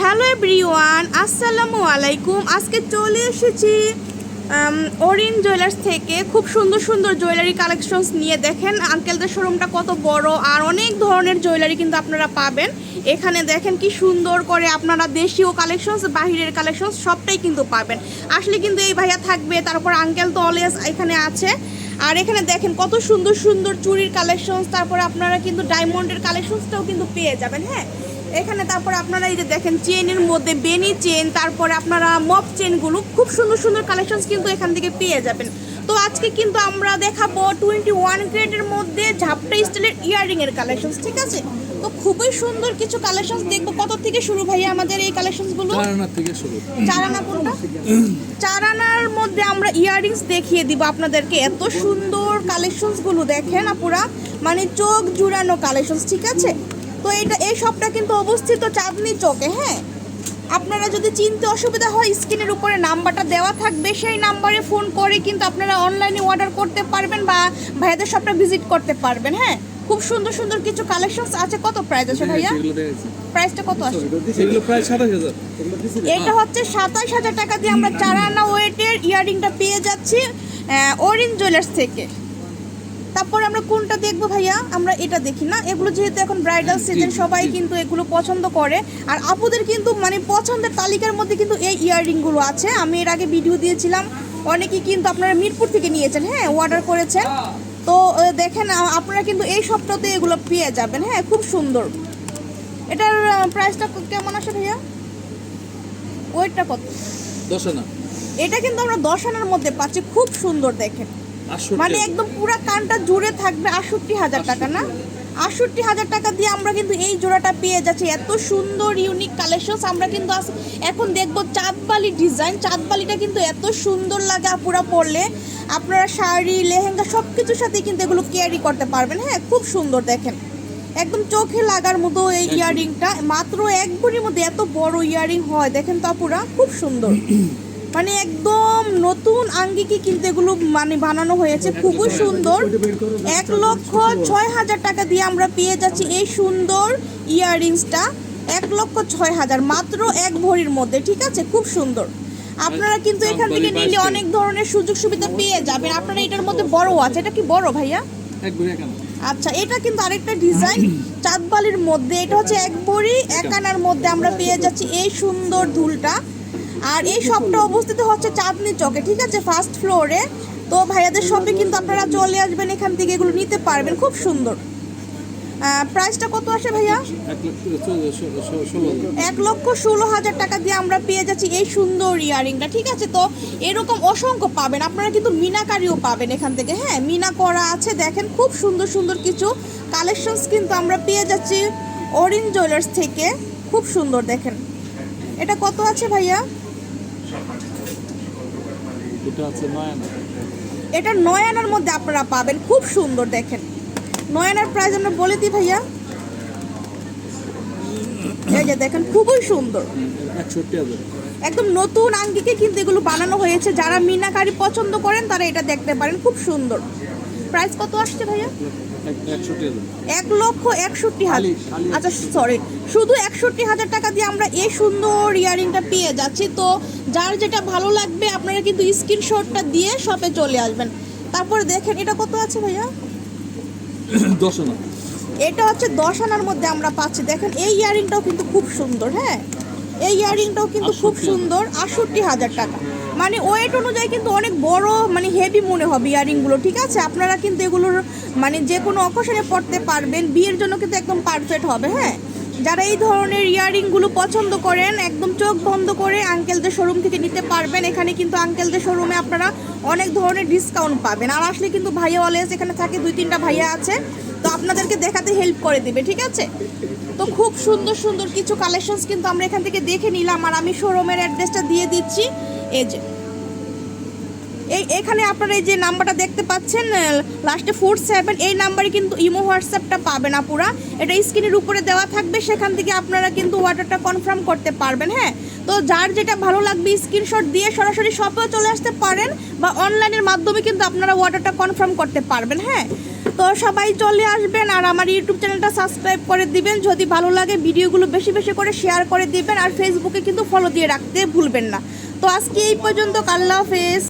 Hello everyone, আসসালামু আলাইকুম। আজকে চলে এসেছি ওরিন জুয়েলার্স থেকে। খুব সুন্দর সুন্দর জুয়েলারি কালেকশনস নিয়ে দেখেন। আঙ্কেলদের শোরুমটা কত বড় আর অনেক ধরনের জুয়েলারি কিন্তু আপনারা পাবেন। এখানে দেখেন কি সুন্দর করে আপনারা দেশীয় কালেকশনস বাহিরের কালেকশনস সবটাই কিন্তু পাবেন। আসলে কিন্তু এই ভাইয়া থাকবে, তারপর আঙ্কেল তো অলওয়েজ এখানে আছে। আর এখানে দেখেন কত সুন্দর সুন্দর চুরির কালেকশনস তারপরে আপনারা কিন্তু ডায়মন্ডের কালেকশনসটাও কিন্তু পেয়ে যাবেন হ্যাঁ? এখানে তারপরে আপনারা এই যে দেখেন চেনের মধ্যে বেনি চেন তারপরে আপনারা মপ চেনগুলো খুব সুন্দর সুন্দর কালেকশনস কিন্তু এখান থেকে পেয়ে যাবেন। তো আজকে কিন্তু আমরা দেখাবো টোয়েন্টি ওয়ান গ্রেডের মধ্যে ঝাপটা স্টাইলের ইয়াররিং এর কালেকশনস ঠিক আছে? তো খুবই সুন্দর কিছু কালেকশনস দেখব কত থেকে শুরু ভাইয়া আমাদের এই কালেকশনসগুলো চার আনার থেকে শুরু। চারানা কোনটা? চারানার মধ্যে আমরা ইয়াররিংস দেখিয়ে দিব আপনাদেরকে। এত সুন্দর কালেকশনসগুলো দেখেন আপুরা। মানে চোখ জুড়ানো কালেকশনস ঠিক আছে? তো এটা এই সবটা কিন্তু অবস্থিত চাঁদনি চোখে হ্যাঁ? আপনারা যদি চিনতে অসুবিধা হয় স্ক্রিনের উপরে নাম্বারটা দেওয়া থাকবে সেই নাম্বারে ফোন করে কিন্তু আপনারা অনলাইনে অর্ডার করতে পারবেন বা ভাইয়াদের শপটা ভিজিট করতে পারবেন হ্যাঁ? খুব সুন্দর সুন্দর কিছু কালেকশনস আছে কত প্রাইস আছে ভাইয়া? প্রাইসটা কত আছে? সেগুলো প্রায় সাতাশ হাজার। এটা হচ্ছে সাতাশ হাজার টাকা দিয়ে আমরা চার আনা ওয়েটের ইয়ারিংটা পেয়ে যাচ্ছি অরেঞ্জ জুয়েলার্স থেকে। তারপরে আমরা কোনটা দেখব ভাইয়া? আমরা এটা দেখি না। এগুলো যেহেতু এখন ব্রাইডাল সিজন সবাই কিন্তু এগুলো পছন্দ করে। আর আপুদের কিন্তু মানে পছন্দের তালিকার মধ্যে কিন্তু এই ইয়াররিংগুলো আছে। আমি এর আগে ভিডিও দিয়েছিলাম। অনেকেই কিন্তু আপনারা মিরপুর থেকে নিয়েছেন হ্যাঁ অর্ডার করেছেন। তো দেখেন আপনারা কিন্তু এই সপ্তাহতে এগুলো পেয়ে যাবেন হ্যাঁ খুব সুন্দর। এটার প্রাইসটা কেমন আসে ভাইয়া? ওয়েটটা কত? দশ আনা। এটা কিন্তু আমরা দশ আনার মধ্যে পাচ্ছি। খুব সুন্দর দেখেন। মানে একদম পুরো কানটা জুড়ে থাকবে আটষট্টি হাজার টাকা না? আটষট্টি হাজার টাকা দিয়ে আমরা কিন্তু এই জোড়াটা পেয়ে যাচ্ছি। এত সুন্দর ইউনিক কালেকশনস আমরা কিন্তু এখন দেখব চাঁদবালি ডিজাইন চাঁদবালিটা কিন্তু এত সুন্দর লাগে আপুরা পরলে। আপনারা শাড়ি লেহেঙ্গা সব কিছুর সাথে কিন্তু এগুলো ক্যারি করতে পারবেন। হ্যাঁ খুব সুন্দর দেখেন। একদম চোখে লাগার মতো এই ইয়াররিংটা মাত্র এক ভরির মধ্যে এত বড় ইয়াররিং হয় দেখেন তো আপুরা খুব সুন্দর। মানে একদম নতুন আঙ্গিকে কিন্তু এগুলো মানে বানানো হয়েছে। খুবই সুন্দর। এক লক্ষ ছয় হাজার টাকা দিয়ে আমরা পেয়ে যাচ্ছি এই সুন্দর ইয়াররিংসটা। এক লক্ষ ছয় হাজার মাত্র এক ভরির মধ্যে ঠিক আছে? খুব সুন্দর। আপনারা কিন্তু এখান থেকে নিলে অনেক ধরনের সুযোগ সুবিধা পেয়ে যাবেন। আপনারা এটার মধ্যে বড় আছে। এটা কি বড় ভাইয়া? আচ্ছা এটা কিন্তু আরেকটা ডিজাইন। চাঁদবালির মধ্যে। এটা হচ্ছে এক ভরি এক আনার মধ্যে আমরা পেয়ে যাচ্ছি এই সুন্দর দুলটা আর এই শপটা অবস্থিত হচ্ছে চাঁদনি চকে, ঠিক আছে? ফার্স্ট ফ্লোরে তো ভাইয়াদের শপে কিন্তু আপনারা চলে আসবেন, এখান থেকে এগুলো নিতে পারবেন। খুব সুন্দর। প্রাইসটা কত আসে ভাইয়া? এক লক্ষ ষোলো হাজার। টাকা দিয়ে আমরা পেয়ে যাচ্ছি এই সুন্দর ইয়ারিংটা, ঠিক আছে? তো এরকম অসংখ্য পাবেন। আপনারা কিন্তু মিনাকারিও পাবেন এখান থেকে হ্যাঁ? মিনা করা আছে, দেখেন, খুব সুন্দর সুন্দর কিছু কালেকশনস কিন্তু আমরা পেয়ে যাচ্ছি। অরিন জুয়েলার্স থেকে, খুব সুন্দর, দেখেন। এটা কত আছে ভাইয়া? এটা আছে নয়না। এটা নয়নার মধ্যে আপনারা পাবেন খুব সুন্দর দেখেন। নয়ানার প্রাইস আমরা বলে দিই ভাইয়া। এই যে দেখেন খুবই সুন্দর। একদম নতুন আঙ্গিকে কিন্তু এগুলো বানানো হয়েছে। যারা মিনাকারি পছন্দ করেন তারা এটা দেখতে পারেন খুব সুন্দর। প্রাইস কত আসছে ভাইয়া? এক- লক্ষ একষট্টি হাজার। আচ্ছা সরি শুধু একষট্টি হাজার টাকা দিয়ে আমরা এই সুন্দর ইয়ারিংটা পেয়ে যাচ্ছি। তো যার যেটা ভালো লাগবে আপনারা কিন্তু স্ক্রিনশটটা দিয়ে শপে চলে আসবেন। তারপরে দেখেন এটা কত আছে ভাইয়া? দশ আনা। এটা হচ্ছে দশ আনার মধ্যে আমরা পাচ্ছি। দেখেন এই ইয়ারিংটাও কিন্তু খুব সুন্দর হ্যাঁ? এই ইয়াররিংটাও কিন্তু খুব সুন্দর আটষট্টি হাজার টাকা। মানে ওয়েট অনুযায়ী কিন্তু অনেক বড় মানে হেভি মনে হবে ইয়াররিংগুলো ঠিক আছে? আপনারা কিন্তু এগুলোর মানে যে কোনো অকেশনে পড়তে পারবেন বিয়ের জন্য কিন্তু একদম পারফেক্ট হবে হ্যাঁ? যারা এই ধরনের ইয়ারিংগুলো পছন্দ করেন, একদম চোখ বন্ধ করে আঙ্কেলদের শোরুম থেকে নিতে পারবেন। এখানে কিন্তু আঙ্কেলদের শোরুমে আপনারা অনেক ধরনের ডিসকাউন্ট পাবেন। আর আসলে কিন্তু ভাইয়া অলওয়েজ এখানে থাকে, দুই তিনটা ভাইয়া আছে। তো আপনাদেরকে দেখাতে হেল্প করে দেবে, ঠিক আছে? তো খুব সুন্দর সুন্দর কিছু কালেকশনস কিন্তু আমরা এখান থেকে দেখে নিলাম। আর আমি শোরুমের অ্যাড্রেসটা দিয়ে দিচ্ছি। এই যে এই এখানে আপনারা এই যে নাম্বারটা দেখতে পাচ্ছেন লাস্টে ফোর সেভেন এই নাম্বারে কিন্তু ইমো হোয়াটসঅ্যাপটা পাবেন আপুরা। এটা স্ক্রিনের উপরে দেওয়া থাকবে, সেখান থেকে আপনারা কিন্তু অর্ডারটা কনফার্ম করতে পারবেন হ্যাঁ? তো যার যেটা ভালো লাগবে স্ক্রিনশট দিয়ে সরাসরি শপেও চলে আসতে পারেন বা অনলাইনের মাধ্যমে কিন্তু আপনারা অর্ডারটা কনফার্ম করতে পারবেন হ্যাঁ? তো সবাই চলে আসবেন আর আমার ইউটিউব চ্যানেলটা সাবস্ক্রাইব করে দিবেন। যদি ভালো লাগে, ভিডিওগুলো বেশি বেশি করে শেয়ার করে দিবেন আর ফেসবুকে কিন্তু ফলো দিয়ে রাখতে ভুলবেন না। তো আজকে এই পর্যন্ত, আল্লাহ হাফেজ।